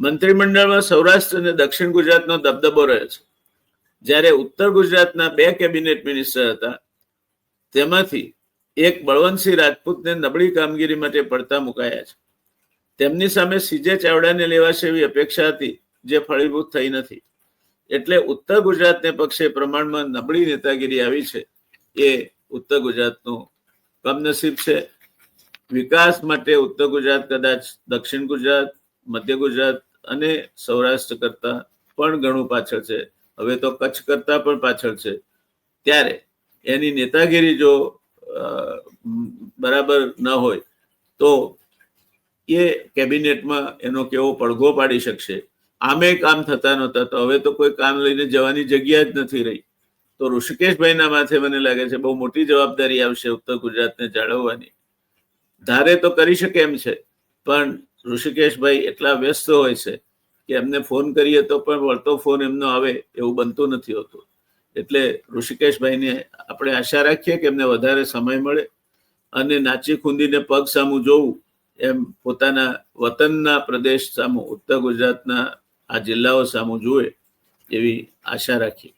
મંત્રીમંડળમાં સૌરાષ્ટ્ર અને દક્ષિણ ગુજરાતનો દબદબો રહ્યો છે. જ્યારે ઉત્તર ગુજરાતના બે કેબિનેટ મિનિસ્ટર હતા, તેમાંથી એક બળવંતસિંહ રાજપૂતને નબળી કામગીરી માટે પડતા મુકાયા છે. તેમની સામે સીજે ચાવડાને લેવાશે એવી અપેક્ષા હતી, જે ફળીભૂત થઈ નથી. એટલે ઉત્તર ગુજરાતને પક્ષે પ્રમાણમાં નબળી નેતાગીરી આવી છે, એ ઉત્તર ગુજરાતનું કમનસીબ છે. વિકાસ માટે ઉત્તર ગુજરાત કદાચ દક્ષિણ ગુજરાત, મધ્ય ગુજરાત અને સૌરાષ્ટ્ર કરતા પણ ઘણું પાછળ છે. હવે તો કચ્છ કરતા પણ પાછળ છે. ત્યારે એની નેતાગીરી જો બરાબર ન હોય, તો એ કેબિનેટમાં એનો કેવો પડઘો પાડી શકશે? આમે કામ થતા નહોતા, તો હવે તો કોઈ કામ લઈને જવાની જગ્યા જ નથી રહી. તો ઋષિકેશભાઈના માથે મને લાગે છે બહુ મોટી જવાબદારી આવશે ઉત્તર ગુજરાતને જાળવવાની. ધારે તો કરી શકે એમ છે, પણ ઋષિકેશભાઈ એટલા વ્યસ્ત હોય છે કે એમને ફોન કરીએ તો પણ વળતો ફોન એમનો આવે એવું બનતું નથી હોતું. એટલે ઋષિકેશભાઈને આપણે આશા રાખીએ કે એમને વધારે સમય મળે અને નાચી ખૂંદીને પગ સામું જોવું એમ પોતાના વતનના પ્રદેશ સામું, ઉત્તર ગુજરાતના આ જિલ્લાઓ સામું જુએ એવી આશા રાખીએ.